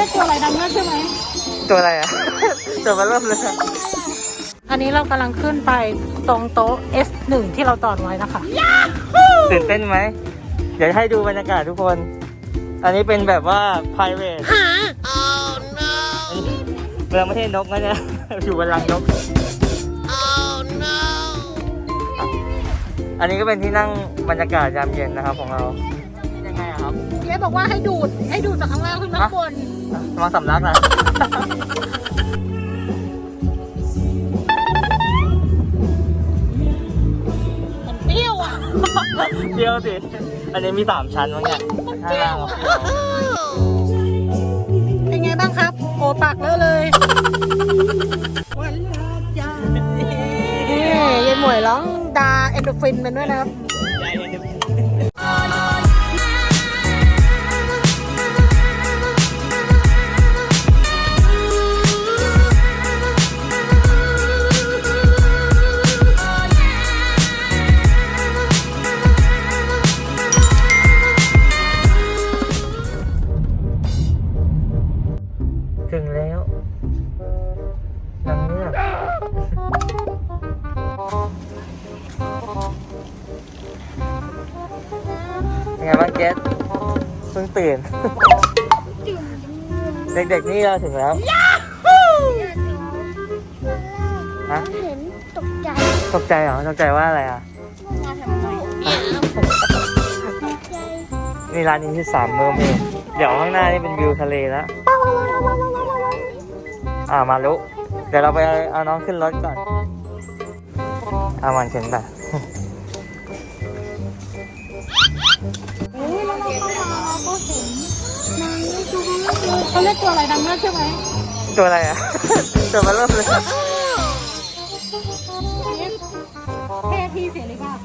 รียกตัวอะไรดังมากใช่ไหมตัวอะไรอะ ตัวมาเริ่มเลยอันนี้เรากำลังขึ้นไปตรงโต๊ะ S1 ที่เราจอดไว้นะคะ ตื่นเต้นไหมเดี๋ยวให้ดูบรรยากาศทุกคน อันนี้เป็นแบบว่า private เมืองประเทศนกนะเนี่ย อยู่บนรังนก อันนี้ก็เป็นที่นั่งบรรยากาศยามเย็นนะครับของเรา จ๊บอกว่าให้ดูด ให้ดูดจากข้างล่างขึ้นมาข้างบน ระวังสำลักนะ มันเปรี้ยวอะ เปรี้ยวสิ อันนี้มีสามชั้นมั้งเนี่ยข้างล่างอะเปรี้ยวเป็นไงบ้างครับ โอ้ปากเลอะเลยนี่ยายหมวยร้องดาเอนโดรฟินเป็นด้วยนะครับ ตื่น เด็กๆนี่เราถึงแล้ว ฮะ เห็นตกใจตกใจเหรอตกใจว่าอะไรอะ มาทำไมตกใจนี่ร้านนี้คือสามเมอร์เมดเดี๋ยวข้างหน้านี่เป็นวิวทะเลแล้ว อ่ามาลุเดี๋ยวเราไปเอาน้องขึ้นรถก่อนเอามันเข็นไป เขาเรียกตัวอะไรดังมากใช่ไหมตัวอะไรอะ ตัวมาเริ่มเลยเทพีเสรีภาพ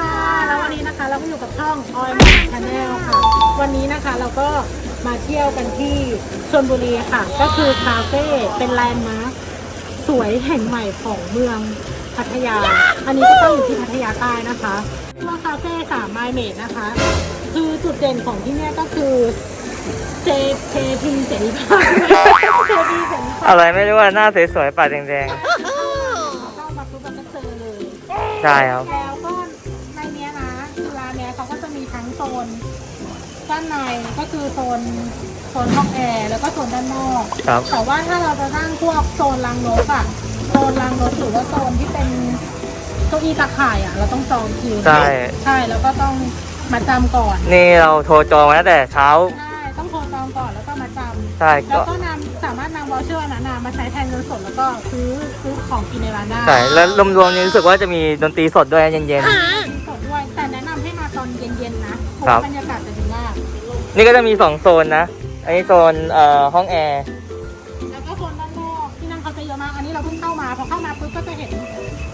ค่ะแล้ววันนี้นะคะเราก็อยู่กับช่อง Oil Man Channel ค่ะ วันนี้นะคะเราก็มาเที่ยวกันที่ชลบุรีค่ะ ก็คือคาเฟ่เป็นแลนด์มาร์ค สวยแห่งใหม่ของเมืองพัทยา อันนี้ก็ต้องอยู่ที่พัทยาใต้นะคะชื่อว่าคาเฟ่สามไมล์เมดนะคะ คือจุดเด่นของที่เนี่ยก็คือเจเจพิงเสรีภาพเจพีเสรีภาพอะไรไม่รู้ว่าหน้าสวยๆปากแดงเข้ามาปุ๊บเราก็เจอเลยๆใช่ครับ แล้วก็ในเนี้ยนะคือร้านเนี้ยเขาก็จะมีทั้งโซนด้านในก็คือโซน โซนห้องแอร์แล้วก็โซนด้านนอกครับ แต่ว่าถ้าเราจะนั่งพวกโซนรังนกอะโซนรังนกหรือว่าโซนที่เป็นเก้าอี้ตะข่ายอะเราต้องจองคิวใช่ ใช่แล้วก็ต้องมาจำก่อนนี่เราโทรจองมาตั้งแต่เช้า ใช่ต้องโทรจองก่อนแล้วก็มาจำใช่แล้วก็ก็นำสามารถนำวอลเชอร์นั้นนะมาใช้แทนเงินสดแล้วก็ซื้อซื้อของกินในร้านได้ใช่ แล้วรวมๆนี่รู้สึกว่าจะมีดนตรีสดด้วยเย็น มีสดด้วยแต่แนะนำให้มาตอนเย็นๆนะเพราะครัว่าบบรรยากาศจะดีมาก ๆ นี่ก็จะมีสองโซนนะ อันนี้โซนเอ่อห้องแอร์แล้วก็โซนด้านนอกที่นั่งเขาจะเยอะมากอันนี้เราเพิ่งเข้ามาพอเข้ามาปุ๊บก็จะเห็น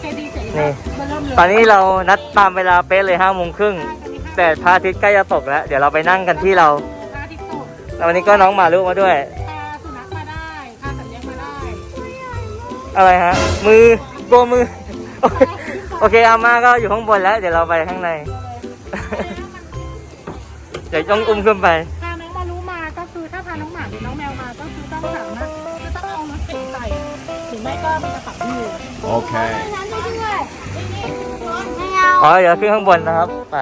เคดีเสรีนี่ภาพเริ่มเลยตอนนี้เรานัดตามเวลาเป๊ะเลยห้าโมงครึ่งใช่ตอนนี้แต่พระอาทิตย์ใกล้จะตกแล้ว เดี๋ยวเราไปนั่งกันที่เราพาทิตย์ตกแล้ววันนี้ก็น้องหมาลูกมาด้วย พาสุนัขมาได้พาสัตว์เลี้ยงมาได้อะไรฮะ มือโบมือ โอเคอาม่าก็อยู่ข้างบนแล้ว เดี๋ยวเราไปข้างใน เดี๋ยวต้องอุ้มขึ้นไป อยู่ Okay. น้ำด้วยไม่เอาอ๋อเดี๋ยวขึ้นข้างบนนะครับไป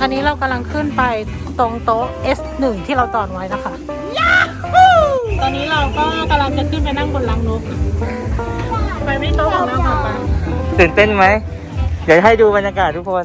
อันนี้เรากำลังขึ้นไปตรงโต๊ะ S1 ที่เราจอดไว้นะคะ ตอนนี้เราก็กำลังจะขึ้นไปนั่งบนรังนก ไปไม่โต๊ะของเราค่ะไปตื่นเต้นไหม เดี๋ยวให้ดูบรรยากาศทุกคน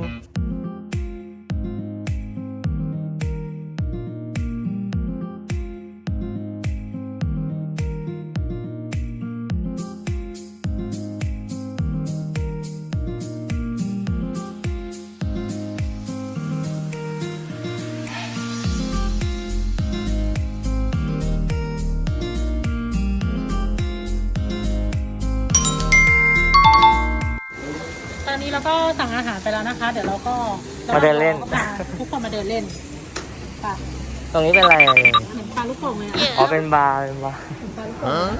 ก็สั่งอาหารไปแล้วนะคะ เดี๋ยวเราก็มาเดินเล่น ราก็พาทุกคนมาเดินเล่นค่ะตรงนี้เป็นอะไรอะเหมือนปลาลูกโป่งเลยอะอ๋อเป็นบาร์เป็นบาร์เหมือนปลาลูกโป่ง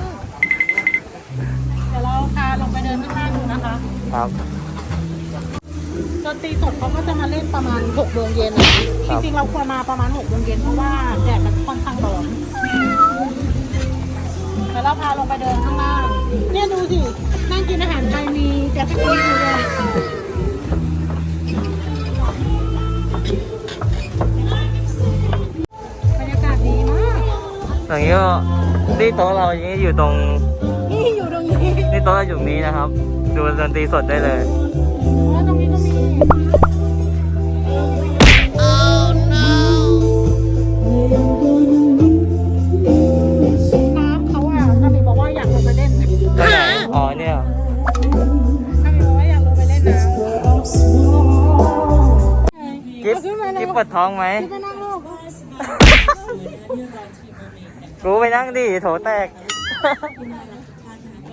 เดี๋ยวเราพาลงไปเดินข้างล่างดูนะคะครับ ดนตรีสดเขาก็จะมาเล่นประมาณ6โมงเย็นนะคะครัจบริงๆเราควรมาประมาณ6โมงเย็นเพราะว่าแดดมันค่อนข้างร้อนเดี๋ยวเราพาลงไปเดินข้างล่าง เนี่ยดูสิ นั่งกินอาหารไทยมีแจ็คเก็ตอยู่ด้วยบรรยากาศดีมาก อย่างนี้ก็นี่โต๊ะเราอย่างนี้อยู่ตรงนี่อยู่ตรงนี้นี่โต๊ะเราอยู่ตรงนี้นะครับ ดูดนตรีสดได้เลย อ๋อตรงนี้ก็มี ปวดท้องไหมขึ้นมานั่งลูกกูไปนั่งดิโถแตก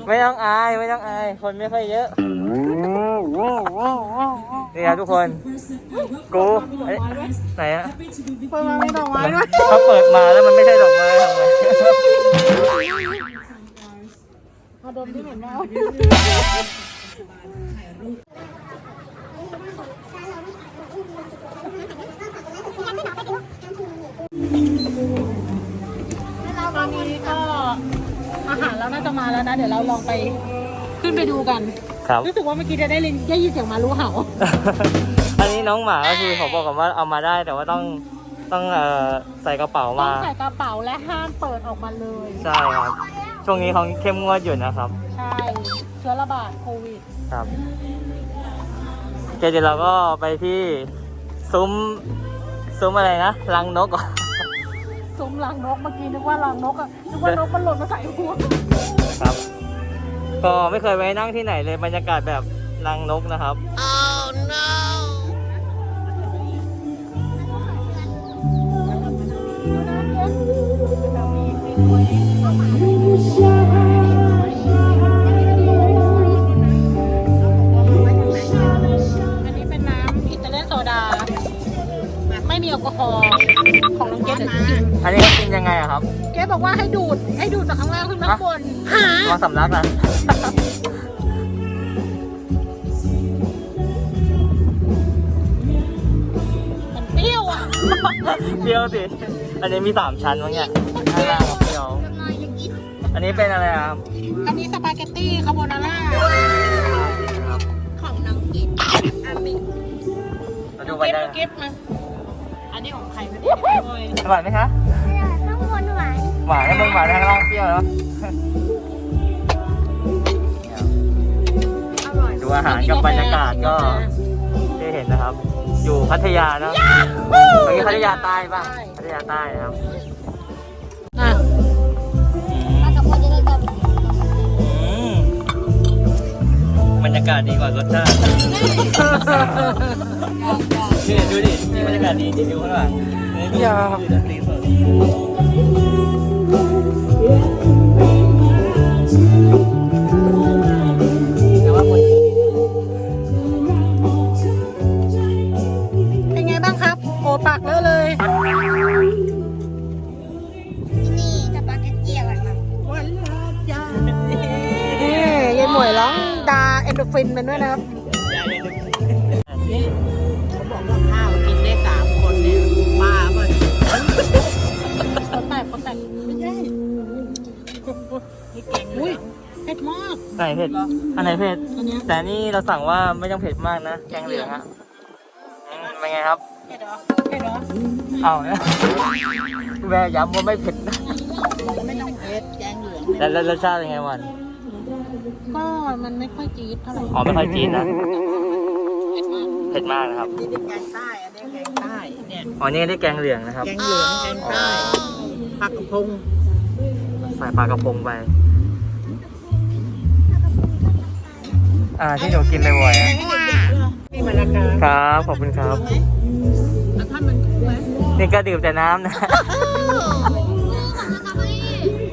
ไม่ต้องอายไม่ต้องอายคนไม่ค่อยเยอะ นี่ครับทุกคน กูเอ้ยไหนอะเปิดมาไม่ดอกไม้ด้วยถ้าเปิดมาแล้วมันไม่ใช่ดอกไม้ทำไงมาดมที่เหม็นมาก น่าจะมาแล้วนะ เดี๋ยวเราลองไปขึ้นไปดูกัน ครับ รู้สึกว่าเมื่อกี้จะได้ยินได้ยินเสียงหมารู้เห่า อันนี้น้องหมาก็คือเขาบอกกันว่าเอามาได้แต่ว่าต้องต้องเอ่อใส่กระเป๋าต้อมา งใส่กระเป๋าและห้ามเปิดออกมาเลย ใช่ครับ ช่วงนี้เขาเข้มงวดอยู่นะครับ ใช่ เชื้อระบาดโควิด ครับโอเคเดี๋ยวเราก็ไปที่ซุ้มซุ้มอะไรนะรังนกเหรอ ซุ้มรังนกเมื่อกี้นึกว่ารังนกอะนึกว่านกมันหล่นมาใส่หัว ครับ ก็ไม่เคยไปนั่งที่ไหนเลยบรรยากาศแบบรังนกนะครับอันนี้เป็นน้ำอิตาเลียนโซดา ไม่มีแอลกอฮอล์ของน้องเกดเดี๋ยวชิม อันนี้เขากินยังไงอะครับเกด บอกว่าให้ดูด ให้ดูดจากข้างล่างขึ้นมาข้างบนมาสำลักนะมันเปรี้ยวอะเปรี้ยวสิอันนี้มีสามชั้นมั้งเนี่ยข้างล่างก็เปรี้ยวอันนี้เป็นอะไรอะครับอันนี้สปาเกตตี้คาโบนาร่าครับของน้องกินอามิมาดูเก็ไปบได้เก็บมาอันนี้ของใครไม่ได้โอ้ยหวานไหมคะ ข้างบนหวาน หวานถ้ามึงหวานข้างล่างเปรี้ยวเนาะอร่อยดูอาหารกับบรรยากาศก็ที่เห็นนะครับ อยู่พัทยาเนอะตรงนี้พัทยาใต้ป่ะพัทยาใต้นะครับอะมากับพ่อจะได้กับอืมบรรยากาศดีกว่ารสชาตินี่ดูดินี่บรรยากาศดีจริงดูข้างหลังนี่ดูดูดนตรีสด ไหนเผ็ด อันไหนเผ็ด อันเนี้ยแต่นี่เราสั่งว่าไม่ต้องเผ็ดมากนะ แกงเหลืองอะอืมเป็นไงครับ เผ็ดเหรอเผ็ดเหรอเอาเนี่ยแม่ย้ำว่าไม่เผ็ดนะไม่ต้องเผ็ดแกงเหลืองแล้วแล้วรสชาติเป็นไงวัน ก็มันไม่ค่อยจี๊ดเท่าไหร่อ๋อไม่ค่อยจีนนะ เผ็ดมากเผ็ดมากนะครับ นี่ได้แกงใต้อันนี้แกงใต้เนี่ยอ๋อนี่ได้แกงเหลืองนะครับ แกงเหลืองแกงใต้ผักกระพง ใส่ปลากระพงไป อ่าที่หนูกินบ่อยๆอะนี่มันราคาครับขอบคุณครับ แล้วถ้ามันคุ้มไหมนี่ก็ดื่มแต่น้ำนะ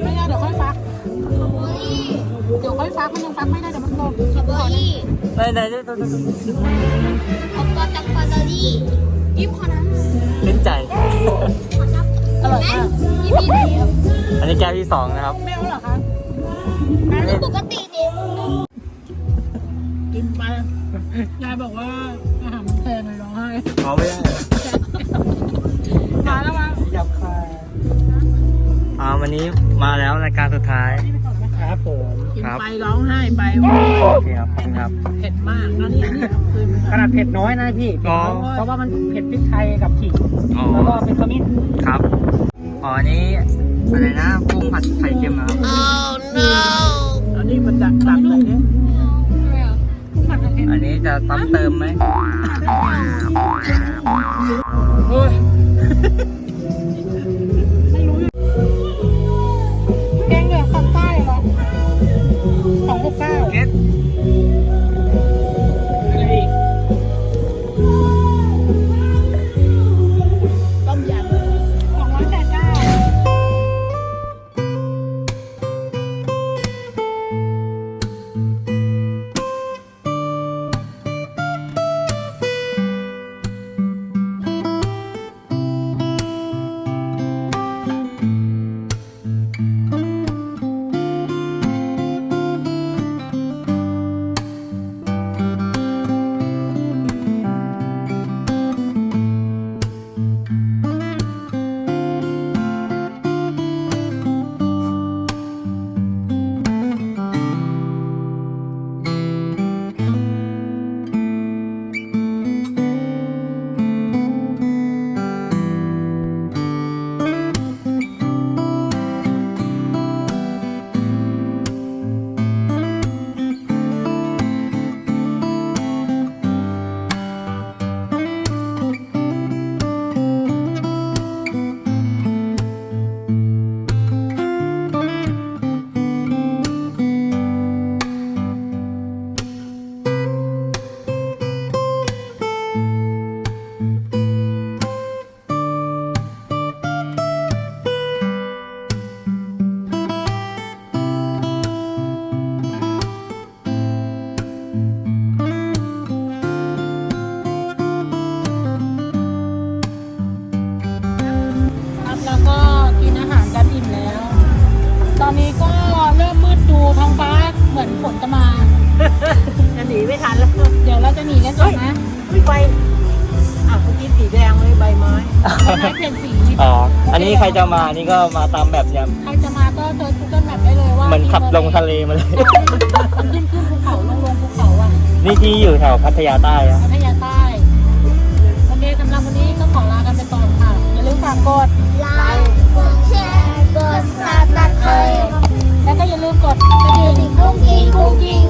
ไม่ได้เดี๋ยวค่อยฟักเดี๋ยวค่อยฟักมันยังฟักไม่ได้เดี๋ยวมันกลมสตรอเบอรี่ไหนไหนดูดูดูดูเอาตัวจากสตรอเบอรี่ยิ้มขอนั้นลิ้นใจ อร่อยมากยิ้มยิ้มยิ้มอันนี้แก้วที่สองนะครับไม่เอาเหรอคะอันนี้ปกติดิอ กินไปยายบอกว่าอาหารมันแพงเลยร้องไห้ขอไม่ได้มาแล้วมายับคาอ่าวันนี้มาแล้วรายการสุดท้าย ครับผมกินครับไปร้องไห้ไปโอเคครับขอบคุณครับเผ็ดมากอันนี้อันนี้คือขนาดเผ็ดน้อยนะพี่อ๋อ เพราะว่ามันเผ็ดพริกไทยกับขิงอ๋อ แล้วก็เป็นขมิ้นครับอ๋ออันนี้อะไรนะกุ้งผัดไข่เค็มนะครับอันนี้มันจะตักเลยเนี่ยผัดกระเทียม อันนี้จะซ้ำเติมไหมโอ้ย นฝนจะมา จะหนีไม่ทันแล้วเดี๋ยวเราจะหนีกันก่อนนะไม่ไปอะเมื่อกี้สีแดงเลยใบไม้ใบไม้เปลี่ยนสีอ๋อ อันนี้ใครจะมานี่ก็มาตามแบบเนี่ยใครจะมาก็เจอ Google Map ได้เลยว่าเหมือนขับลงทะเลมาเลยมันขึ้นขึ้นภูเขาลงลงภูเขาอะ นี่ที่อยู่แถวพัทยาใต้อะพัทยาใต้ โอเคสำหรับวันนี้ก็ขอลากันไปก่อนค่ะ อย่าลืมฝากกดไล 一公斤